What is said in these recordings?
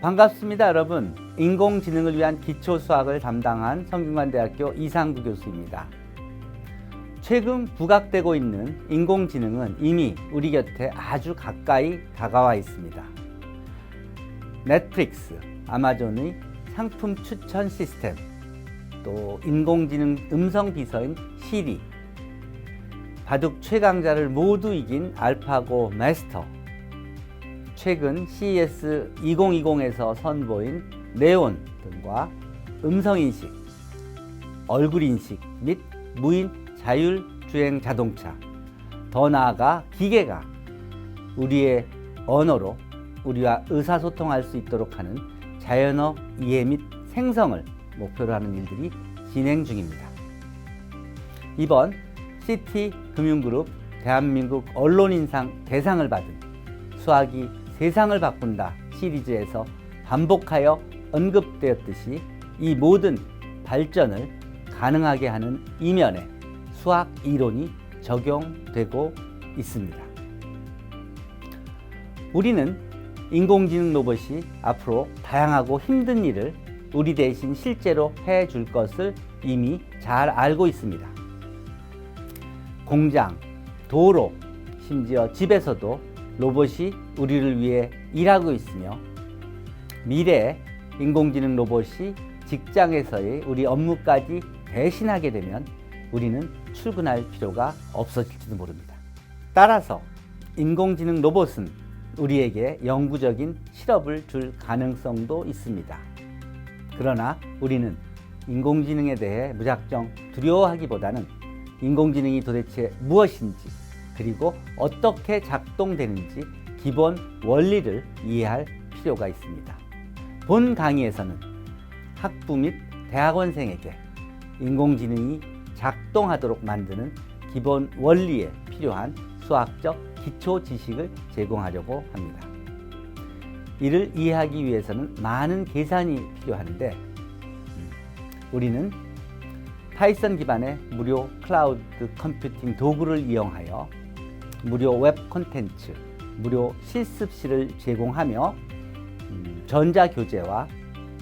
반갑습니다, 여러분. 인공지능을 위한 기초 수학을 담당한 성균관대학교 이상구 교수입니다. 최근 부각되고 있는 인공지능은 이미 우리 곁에 아주 가까이 다가와 있습니다. 넷플릭스, 아마존의 상품 추천 시스템, 또 인공지능 음성 비서인 시리, 바둑 최강자를 모두 이긴 알파고 마스터, 최근 CES 2020에서 선보인 네온 등과 음성인식, 얼굴인식 및 무인 자율주행 자동차, 더 나아가 기계가 우리의 언어로 우리와 의사소통할 수 있도록 하는 자연어 이해 및 생성을 목표로 하는 일들이 진행 중입니다. 이번 CT 금융그룹 대한민국 언론인상 대상을 받은 수학이 세상을 바꾼다 시리즈에서 반복하여 언급되었듯이 이 모든 발전을 가능하게 하는 이면에 수학 이론이 적용되고 있습니다. 우리는 인공지능 로봇이 앞으로 다양하고 힘든 일을 우리 대신 실제로 해 줄 것을 이미 잘 알고 있습니다. 공장, 도로, 심지어 집에서도 로봇이 우리를 위해 일하고 있으며 미래에 인공지능 로봇이 직장에서의 우리 업무까지 대신하게 되면 우리는 출근할 필요가 없어질지도 모릅니다. 따라서 인공지능 로봇은 우리에게 영구적인 실업을 줄 가능성도 있습니다. 그러나 우리는 인공지능에 대해 무작정 두려워하기보다는 인공지능이 도대체 무엇인지 그리고 어떻게 작동되는지 기본 원리를 이해할 필요가 있습니다. 본 강의에서는 학부 및 대학원생에게 인공지능이 작동하도록 만드는 기본 원리에 필요한 수학적 기초 지식을 제공하려고 합니다. 이를 이해하기 위해서는 많은 계산이 필요한데 음, 우리는 파이썬 기반의 무료 클라우드 컴퓨팅 도구를 이용하여 무료 웹 콘텐츠, 무료 실습실을 제공하며 음, 전자교재와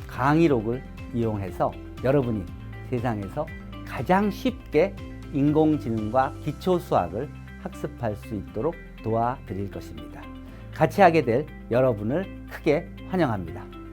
강의록을 이용해서 여러분이 세상에서 가장 쉽게 인공지능과 기초 수학을 학습할 수 있도록 도와드릴 것입니다. 같이 하게 될 여러분을 크게 환영합니다.